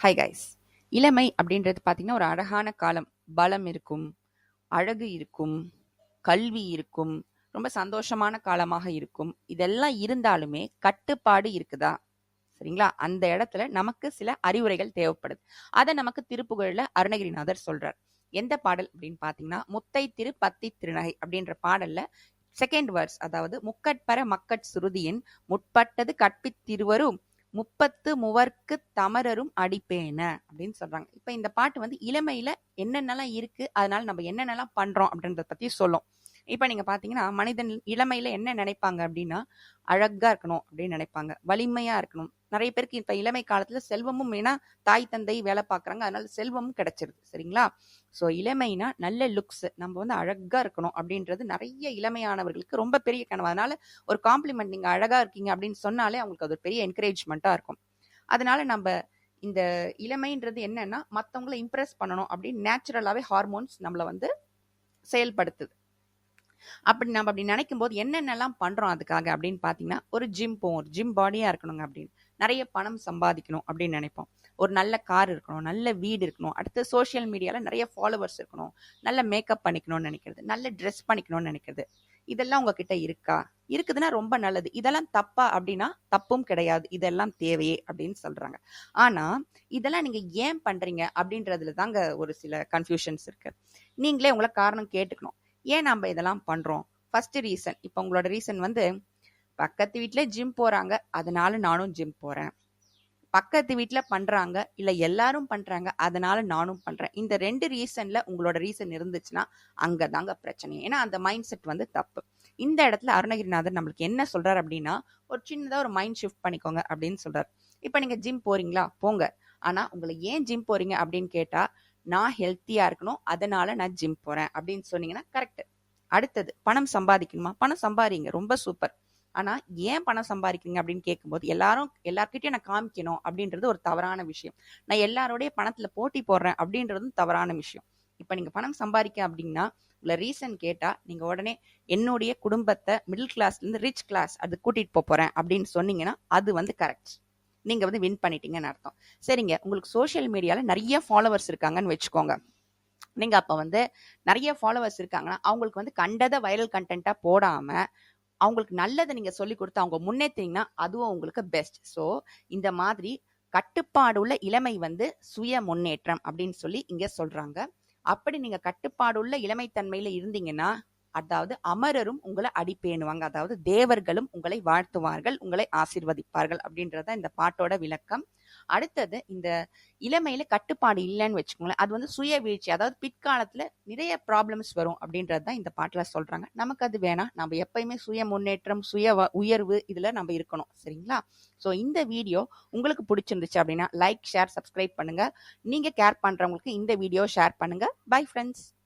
Hi guys இளமை அப்படின்றது பார்த்திங்கன்னா ஒரு அழகான காலம். பலம் இருக்கும் அழகு இருக்கும் கல்வி இருக்கும் ரொம்ப சந்தோஷமான காலமாக இருக்கும். இதெல்லாம் இருந்தாலுமே கட்டுப்பாடு இருக்குதா? சரிங்களா? அந்த இடத்துல நமக்கு சில அறிவுரைகள் தேவைப்படுது. அதை நமக்கு திருப்புகழ்ல அருணகிரிநாதர் சொல்றார். எந்த பாடல் அப்படின்னு பாத்தீங்கன்னா முத்தை திரு பத்தி திருநகை அப்படின்ற பாடல்ல செகண்ட் வேர்ஸ் அதாவது முக்கட்பர மக்கட் சுருதியின் முற்பட்டது கற்பித்திருவரும் முப்பத்து மூவர்க்கு தமரரும் அடிப்பேன அப்படின்னு சொல்றாங்க. இப்ப இந்த பாட்டு வந்து இளமையில என்னென்னலாம் இருக்கு அதனால நம்ம என்னென்னலாம் பண்றோம் அப்படின்றத பத்தி சொல்லும். இப்ப நீங்க பாத்தீங்கன்னா மனிதன் இளமையில என்ன நினைப்பாங்க அப்படின்னா அழகா இருக்கணும் அப்படின்னு நினைப்பாங்க வலிமையா இருக்கணும். நிறைய பேருக்கு இப்ப இளமை காலத்துல செல்வமும் ஏன்னா தாய் தந்தை வேலை பார்க்குறாங்க. அதனால செல்வமும் கிடைச்சிருது. சரிங்களா? சோ இளமைனா நல்ல லுக்ஸ் நம்ம வந்து அழகா இருக்கணும் அப்படின்றது நிறைய இளமையானவர்களுக்கு ரொம்ப பெரிய கனவு. அதனால ஒரு காம்ப்ளிமெண்ட் நீங்க அழகா இருக்கீங்க அப்படின்னு சொன்னாலே அவங்களுக்கு அது ஒரு பெரிய என்கரேஜ்மெண்ட்டாக இருக்கும். அதனால நம்ம இந்த இளமைன்றது என்னன்னா மத்தவங்கள இம்ப்ரெஸ் பண்ணணும் அப்படின்னு நேச்சுரலாவே ஹார்மோன்ஸ் நம்மள வந்து செயல்படுத்துது. அப்படி நம்ம அப்படி நினைக்கும் போது என்னென்னலாம் பண்றோம் அதுக்காக அப்படின்னு பாத்தீங்கன்னா ஒரு ஜிம் போவோம். ஒரு ஜிம் பாடியா இருக்கணுங்க அப்படின்னு. நிறைய பணம் சம்பாதிக்கணும் அப்படின்னு நினைப்போம். ஒரு நல்ல கார் இருக்கணும் நல்ல வீடு இருக்கணும் அடுத்து சோஷியல் மீடியால நிறைய ஃபாலோவர்ஸ் இருக்கணும் நல்ல மேக்கப் பண்ணிக்கணும்னு நினைக்கிறது நல்ல ட்ரெஸ் பண்ணிக்கணும்னு நினைக்கிறது. இதெல்லாம் உங்ககிட்ட இருக்கா? இருக்குதுன்னா ரொம்ப நல்லது. இதெல்லாம் தப்பா அப்படின்னா தப்பும் கிடையாது. இதெல்லாம் தேவையே அப்படின்னு சொல்றாங்க. ஆனா இதெல்லாம் நீங்க ஏன் பண்றீங்க அப்படின்றதுல தாங்க ஒரு சில கன்ஃபியூஷன்ஸ் இருக்கு. நீங்களே உங்களை காரணம் கேட்டுக்கணும். ஏன் நம்ம இதெல்லாம் பண்றோம்? ஃபர்ஸ்ட் ரீசன் இப்போ உங்களோட ரீசன் வந்து பக்கத்து வீட்டில் ஜிம் போகிறாங்க அதனால நானும் ஜிம் போகிறேன் பக்கத்து வீட்டில் பண்ணுறாங்க இல்லை எல்லாரும் பண்ணுறாங்க அதனால நானும் பண்ணுறேன் இந்த ரெண்டு ரீசனில் உங்களோட ரீசன் இருந்துச்சுன்னா அங்கதாங்க பிரச்சனை. ஏன்னா அந்த மைண்ட் செட் வந்து தப்பு. இந்த இடத்துல அருணகிரிநாதர் நம்மளுக்கு என்ன சொல்கிறார் அப்படின்னா ஒரு சின்னதாக ஒரு மைண்ட் ஷிஃப்ட் பண்ணிக்கோங்க அப்படின்னு சொல்கிறார் இப்போ நீங்கள் ஜிம் போகிறீங்களா போங்க. ஆனால் உங்களை ஏன் ஜிம் போறீங்க அப்படின்னு கேட்டால் நான் ஹெல்த்தியாக இருக்கணும். அதனால நான் ஜிம் போகிறேன் அப்படின்னு சொன்னீங்கன்னா கரெக்ட் அடுத்தது பணம் சம்பாதிக்கணுமா? பணம் சம்பாதிங்க. ரொம்ப சூப்பர் ஆனா ஏன் பணம் சம்பாதிக்கிறீங்க அப்படின்னு கேட்கும்போது எல்லாரும் எல்லார்கிட்டயும் நான் காமிக்கணும் அப்படின்றது ஒரு தவறான விஷயம். நான் எல்லாரோடைய பணத்துல போட்டி போடுறேன் அப்படின்றதும் தவறான விஷயம். இப்ப நீங்க பணம் சம்பாதிக்க அப்படின்னா உங்களை ரீசன் கேட்டா நீங்க உடனே என்னுடைய குடும்பத்தை மிடில் கிளாஸ்ல இருந்து ரிச் கிளாஸ் அது கூட்டிட்டு போக போறேன் அப்படின்னு சொன்னீங்கன்னா அது வந்து கரெக்ட் நீங்க வந்து வின் பண்ணிட்டீங்கன்னு அர்த்தம். சரிங்க. உங்களுக்கு சோஷியல் மீடியால நிறைய ஃபாலோவர்ஸ் இருக்காங்கன்னு வச்சுக்கோங்க. நீங்க அப்ப வந்து நிறைய ஃபாலோவர்ஸ் இருக்காங்கன்னா அவங்களுக்கு வந்து கண்டத வைரல் கண்டென்ட்டா போடாம அவங்களுக்கு நல்லதை நீங்க சொல்லி கொடுத்து அவங்க முன்னேற்றிங்கன்னா அதுவும் உங்களுக்கு பெஸ்ட் ஸோ இந்த மாதிரி கட்டுப்பாடுள்ள இளமை வந்து சுய முன்னேற்றம் அப்படின்னு சொல்லி இங்க சொல்றாங்க. அப்படி நீங்க கட்டுப்பாடுள்ள இளமைத்தன்மையில இருந்தீங்கன்னா அதாவது அமரரும் உங்களை அடிப்பேணுவாங்க அதாவது தேவர்களும் உங்களை வாழ்த்துவார்கள் உங்களை ஆசிர்வதிப்பார்கள் அப்படின்றத இந்த பாட்டோட விளக்கம். அடுத்தது இந்த இளமையில கட்டுப்பாடு இல்லைன்னு வச்சுக்கோங்களேன். அது வந்து சுய வீழ்ச்சி அதாவது பிற்காலத்துல நிறைய ப்ராப்ளம்ஸ் வரும் அப்படின்றது தான் இந்த பாட்டுல சொல்றாங்க. நமக்கு அது வேணாம். நம்ம எப்பயுமே சுய முன்னேற்றம் சுய வ- உயர்வு இதுல நம்ம இருக்கணும். சரிங்களா? ஸோ இந்த வீடியோ உங்களுக்கு பிடிச்சிருந்துச்சு அப்படின்னா லைக் ஷேர் சப்ஸ்கிரைப் பண்ணுங்க. நீங்க கேர் பண்றவங்களுக்கு இந்த வீடியோ ஷேர் பண்ணுங்க. Bye friends